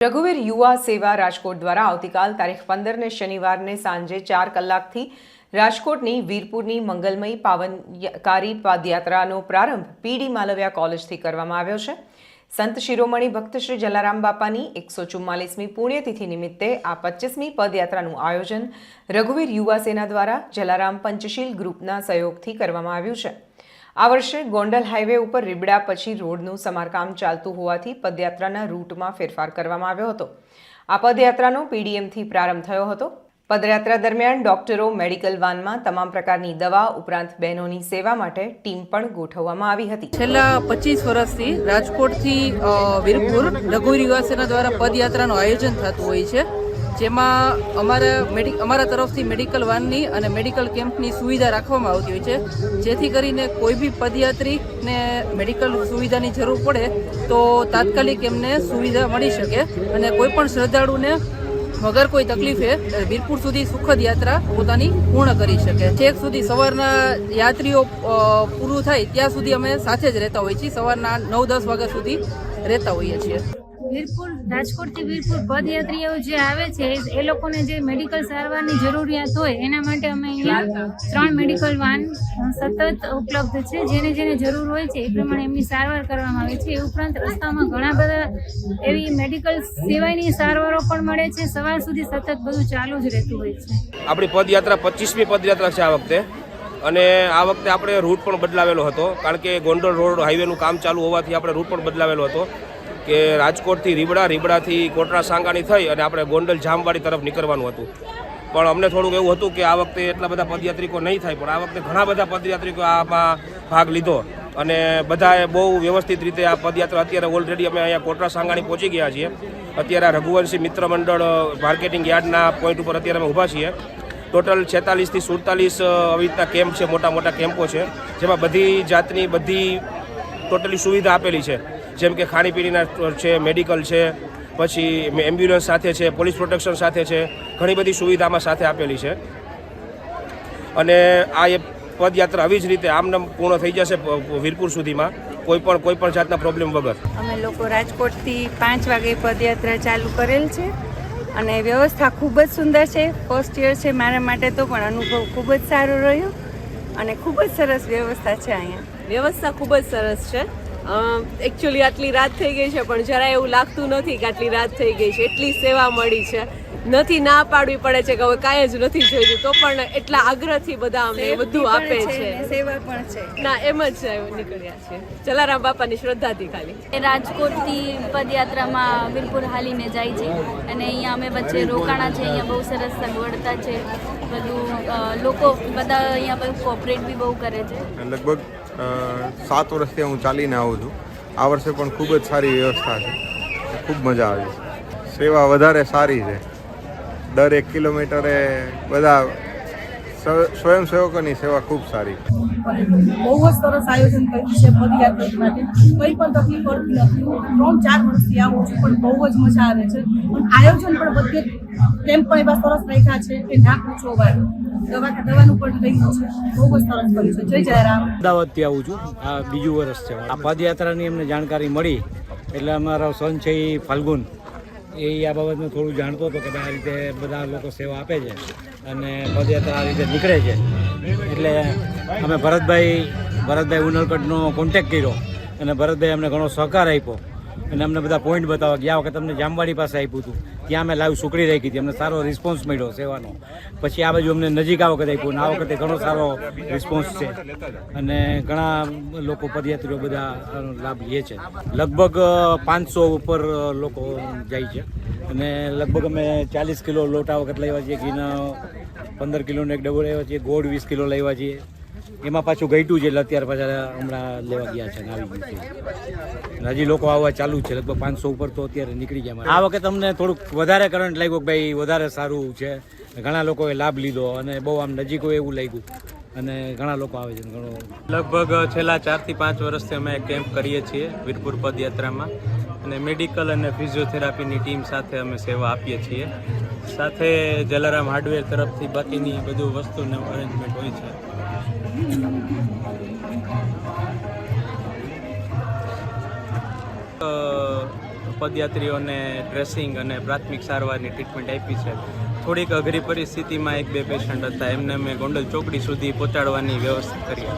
રઘુવીર યુવા સેવા રાજકોટ દ્વારા આવતીકાલ તારીખ પંદરને શનિવારને સાંજે ચાર કલાકથી રાજકોટની વીરપુરની મંગલમય પાવનકારી પદયાત્રાનો પ્રારંભ પીડી માલવ્યા કોલેજથી કરવામાં આવ્યો છે. સંત શિરોમણી ભક્ત શ્રી જલારામ બાપાની એકસો ચુમ્માલીસમી પુણ્યતિથિ નિમિત્તે આ પચીસમી પદયાત્રાનું આયોજન રઘુવીર યુવા સેના દ્વારા જલારામ પંચશીલ ગ્રુપના સહયોગથી કરવામાં આવ્યું છે. આ વર્ષે ગોંડલ હાઈવે ઉપર રીબડા પછી રોડનું સમારકામ ચાલતું હોવાથી પદયાત્રાના રૂટમાં ફેરફાર કરવામાં આવ્યો હતો. આ પદયાત્રાનો પીડીએમથી પ્રારંભ થયો હતો. પદયાત્રા દરમિયાન ડોક્ટરો મેડિકલ વાનમાં તમામ પ્રકારની દવા ઉપરાંત બહેનોની સેવા માટે ટીમ પણ ગોઠવવામાં આવી હતી. છેલ્લા પચીસ વર્ષથી રાજકોટથી વીરપુર લઘુ યુવા દ્વારા પદયાત્રાનું આયોજન થતું હોય છે. જેમાં અમારા મેડિ, અમારા તરફથી મેડિકલ વાનની અને મેડિકલ કેમ્પની સુવિધા રાખવામાં આવતી હોય છે. જેથી કરીને કોઈ બી પદયાત્રીને મેડિકલ સુવિધાની જરૂર પડે, તો તાત્કાલિક એમને સુવિધા મળી શકે અને કોઈ પણ શ્રદ્ધાળુને વગર કોઈ તકલીફે વીરપુર સુધી સુખદ યાત્રા પોતાની પૂર્ણ કરી શકે. છેક સુધી સવારના યાત્રીઓ પૂરું થાય ત્યાં સુધી અમે સાથે જ રહેતા હોઈએ છીએ. સવારના નવ દસ વાગ્યા સુધી રહેતા હોઈએ છીએ. વીરપુર, રાજકોટથી વીરપુર પદયાત્રીઓ જે આવે છે, એ લોકોને જે મેડિકલ સારવારની જરૂરિયાત હોય, એના માટે અમે અહીંયા ત્રણ મેડિકલ વાન સતત ઉપલબ્ધ છે. જેને જેને જરૂર હોય છે, એ પ્રમાણે એમની સારવાર કરવામાં આવે છે. એ ઉપરાંત રસ્તામાં ઘણા બધા એવી મેડિકલ સિવાયની સારવારો પણ મળે છે. સવાર સુધી સતત બધું ચાલુ જ રહેતું હોય છે. આપણી પદયાત્રા પચીસમી પદયાત્રા છે આ વખતે. અને આ વખતે આપણે રૂટ પણ બદલાવેલો હતો. કારણ કે ગોંડલ રોડ હાઈવેનું કામ ચાલુ હોવાથી આપણે રૂટ પણ બદલાવેલો હતો. કે રાજકોટથી રીબડા રીબડાથી કોટરા સાંગાની થઈ અને આપણે ગોંડલ જામવાડી તરફ નીકળવાનું હતું. પણ અમને થોડુંક એવું હતું કે આ વખતે એટલા બધા પદયાત્રિકો નહીં થાય, પણ આ વખતે ઘણા બધા પદયાત્રિકો આમાં ભાગ લીધો. અને બધાએ બહુ વ્યવસ્થિત રીતે આ પદયાત્રા અત્યારે ઓલરેડી અમે અહીંયા કોટરા સાંગાણી પહોંચી ગયા છીએ. અત્યારે રઘુવંશી મિત્ર મંડળ માર્કેટિંગ યાર્ડના પોઈન્ટ ઉપર અત્યારે અમે ઊભા છીએ. ટોટલ છેતાલીસથી સુડતાલીસ આવી રીતના કેમ્પ છે, મોટા મોટા કેમ્પો છે, જેમાં બધી જાતની બધી ટોટલી સુવિધા આપેલી છે. જેમ કે ખાણીપીણીના છે મેડિકલ છે પછી એમ્બ્યુલન્સ સાથે છે પોલીસ પ્રોટેક્શન સાથે છે ઘણી બધી સુવિધામાં સાથે આપેલી છે. અને આ એ પદયાત્રા આવી જ રીતે આમનામ પૂર્ણ થઈ જશે વીરપુર સુધીમાં કોઈ પણ કોઈ પણ જાતના પ્રોબ્લેમ વગર. અમે લોકો રાજકોટથી પાંચ વાગે પદયાત્રા ચાલુ કરેલ છે અને વ્યવસ્થા ખૂબ જ સુંદર છે. ફર્સ્ટ યર છે મારા માટે તો પણ અનુભવ ખૂબ જ સારો રહ્યો અને ખૂબ જ સરસ વ્યવસ્થા છે અહીંયા. વ્યવસ્થા ખૂબ જ સરસ છે. એકચ્યુઅલી આટલી રાત થઈ ગઈ છે, પણ જરા એવું લાગતું નથી કે આટલી રાત થઈ ગઈ છે. એટલી સેવા મળી છે. નથી ના પાડવી પડે છે કે હવે કાંઈ જ નથી જોઈતું તો પણ એટલા આગ્રહથી બધા અમને બધું આપે છે સેવા પણ છે. ના એમ જ નીકળ્યા છે જલારામ બાપાની શ્રદ્ધાથી ખાલી. એ રાજકોટથી પદયાત્રામાં વીરપુર હાલીને જાય છે અને અહીંયા અમે વચ્ચે રોકાણા છે અહીંયા બહુ સરસ સગવડતા છે. બધું લોકો બધા અહીંયા બધું કોઓપરેટ બી બહુ કરે છે. લગભગ સાત વર્ષથી હું ચાલીને આવું છું. આ વર્ષે પણ ખૂબ જ સારી વ્યવસ્થા છે. ખૂબ મજા આવે છે. સેવા વધારે સારી છે. દર એક કિલોમીટરે બધા સ્વયંસેવકોની સેવા ખૂબ સારી. બહુ જ સરસ આયોજન કર્યું છે પદયાત્રા માટે કંઈ પણ તકલીફ પડતી નથી. ત્રણ ચાર વર્ષથી આવું છું પણ બહુ જ મજા આવે છે. પણ આયોજન પણ બધે કેમ્પ પણ એવા સરસ રાખ્યા છે કે ના પૂછો વાર દવા દવાનું પણ રહ્યું છે. બહુ જ સરસ કર્યું છે. જય જયરામ. અમદાવાદથી આવું છું. આ બીજું વર્ષ છે. આ પદયાત્રાની અમને જાણકારી મળી. એટલે અમારો સન છે એ ફલ્ગુન. એ આ બાબતમાં થોડું જાણતો હતો કે આ રીતે બધા લોકો સેવા આપે છે અને પદયાત્રા આ રીતે નીકળે છે. એટલે અમે ભરતભાઈ ભરતભાઈ ઉનલકટનો કોન્ટેક કર્યો અને ભરતભાઈ અમને ઘણો સહકાર આપ્યો. અને અમને બધા પોઈન્ટ બતાવવા ગયા વખત અમને જામવાડી પાસે આપ્યું હતું. ત્યાં અમે લાઈવ સુકડી રાખી હતી. અમને સારો રિસ્પોન્સ મળ્યો સેવાનો. પછી આ બાજુ અમને નજીક આ વખતે આપ્યું. અને આ વખતે ઘણો સારો રિસ્પોન્સ છે. અને ઘણા લોકો પદયાત્રીઓ બધા લાભ લે છે. લગભગ પાંચસો ઉપર લોકો જાય છે. અને લગભગ અમે ચાલીસ કિલો લોટ આ વખત લેવા છીએ. ઘીના પંદર કિલોનો એક ડબ્બો લેવા છીએ. ગોળ વીસ કિલો લેવા છીએ. એમાં પાછું ગઈટું છે એટલે અત્યારે પાછા હમણાં લેવા ગયા છે આવી ગયું છે. હજી લોકો આવવા ચાલુ છે, લગભગ પાંચસો ઉપર તો અત્યારે નીકળી ગયા આ વખતે તમને થોડુંક વધારે કરંટ લાગ્યું કે ભાઈ વધારે સારું છે. ઘણા લોકોએ લાભ લીધો અને બહુ આમ નજીક એવું લાગ્યું. અને ઘણા લોકો આવે છે ઘણો. લગભગ છેલ્લા ચારથી પાંચ વર્ષથી અમે કેમ્પ કરીએ છીએ વીરપુર પદયાત્રામાં. અને મેડિકલ અને ફિઝિયોથેરાપીની ટીમ સાથે અમે સેવા આપીએ છીએ. સાથે જલારામ હાર્ડવેર તરફથી બાકીની બધું વસ્તુનું અરેન્જમેન્ટ હોય છે. પદયાત્રીઓને ડ્રેસિંગ અને પ્રાથમિક સારવારની ટ્રીટમેન્ટ આપી છે. થોડીક અઘરી પરિસ્થિતિમાં એક બે પેશન્ટ હતા. એમને અમે ગોંડલ ચોકડી સુધી પહોંચાડવાની વ્યવસ્થા કરી